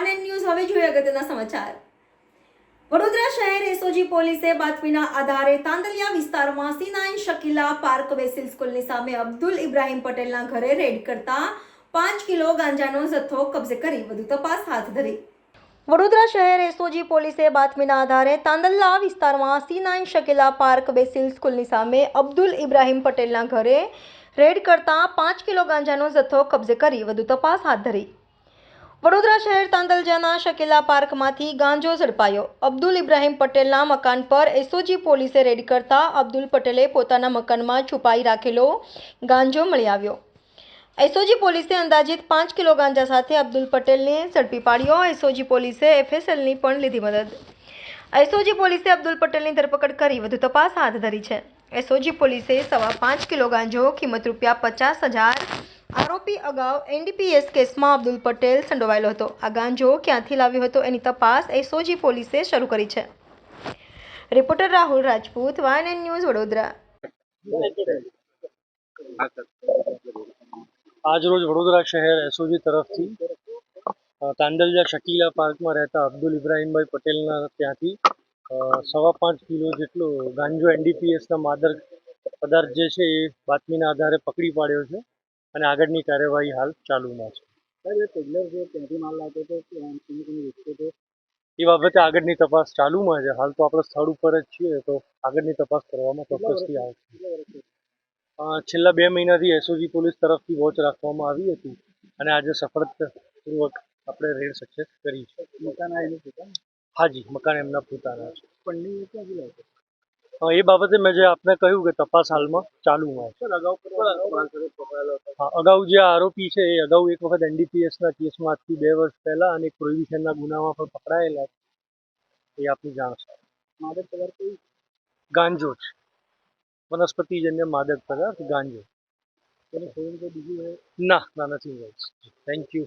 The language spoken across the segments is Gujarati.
એન્ડ ન્યૂઝ હવે જોઈએ અગત્યના સમાચાર. વડોદરા શહેર એસઓજી પોલીસે બાતમીના આધારે તાંદલિયા વિસ્તારમાં સિનાઈન શકીલા પાર્ક વેસિલ સ્કૂલની સામે અબ્દુલ ઇબ્રાહિમ પટેલના ઘરે રેડ કરતા પાંચ કિલો ગાંજાનો જથ્થો કબજે કરી વધુ તપાસ હાથ ધરી. વડોદરા શહેર એસઓજી પોલીસે બાતમીના આધારે તાંદલ્લા વિસ્તારમાં સી નાઇન શકેલા પાર્ક બેસિલ સ્કૂલની સામે અબ્દુલ ઇબ્રાહીમ પટેલના ઘરે રેડ કરતા પાંચ કિલો ગાંજાનો જથ્થો કબજે કરી વધુ તપાસ હાથ ધરી. વડોદરા શહેર તાંદલજાના શકેલા પાર્કમાંથી ગાંજો ઝડપાયો. અબ્દુલ ઇબ્રાહિમ પટેલના મકાન પર એસઓજી પોલીસે રેડ કરતા અબ્દુલ પટેલે પોતાના મકાનમાં છુપાઈ રાખેલો ગાંજો મળી આવ્યો. એસઓજી પોલીસે અંદાજિત પાંચ કિલો ગાંજા સાથે અબ્દુલ પટેલને ઝડપી પાડ્યો. એસઓજી પોલીસે એફએસએલની પણ લીધી મદદ. એસઓજી પોલીસે અબ્દુલ પટેલની ધરપકડ કરી વધુ તપાસ હાથ ધરી છે. એસઓજી પોલીસે સવા પાંચ કિલો ગાંજો, કિંમત રૂપિયા પચાસ હજાર આરોપી અગાઉ એનડીપીએસ કેસમાં અબ્દુલ પટેલ સંડોવાયેલો હતો. આ ગાંજો ક્યાંથી લાવ્યો હતો એની તપાસ એસઓજી પોલીસે શરૂ કરી છે. Reporter Rahul Rajput one N news Vadodara. આજરોજ વડોદરા શહેર એસઓજી તરફથી તાંદલજા શકીલા પાર્કમાં રહેતા અબ્દુલ ઇબ્રાહીમભાઈ પટેલના ત્યાંથી સવા પાંચ કિલો જેટલો ગાંજો એનડીપીએસના માદક પદાર્થ જે છે એ બાતમીના આધારે પકડી પાડ્યો છે. અને આગળની કાર્યવાહી હાલ ચાલુમાં છે. એ બાબતે આગળની તપાસ ચાલુમાં છે. હાલ તો આપણે સ્થળ ઉપર જ છીએ તો આગળની તપાસ કરવામાં ચોક્કસથી આવશે. છેલ્લા બે મહિનાથી એસઓજી પોલીસ તરફથી વોચ રાખવામાં આવી હતી અને આજે સફળતાપૂર્વક આપણે રેડ સક્સેસ કરી છે. હાજી મકાન એમના પોતાના છે. અ, એ બાબતે મેં જે આપને કહ્યું કે તપાસ હાલમાં ચાલુમાં છે અગાઉ જે આરોપી છે એ અગાઉ એક વખત એનડીપીએસના કેસમાં આજથી બે વર્ષ પહેલા અને પ્રોહિબિશનના ગુનામાં પણ પકડાયેલા એ આપની જાણ છે. ગાંજો છે વનસ્પતિજન્ય માદક પદાર્થ ગાંજો. ના ના નથી થેન્ક યુ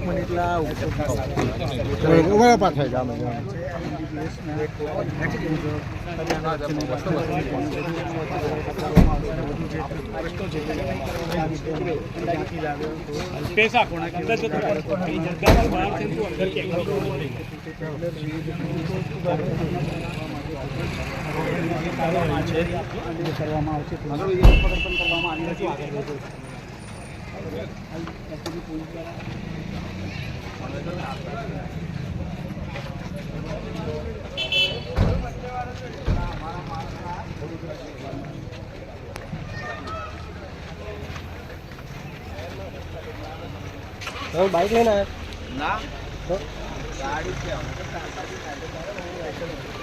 મિનિટના ઉભા પાછા જામે पैसा कोण अंदर जो जगह बाहर से तू अंदर के કરવામાં આવશે આગળ ધરપકડ પણ કરવામાં આવી નથી આગળ વધો.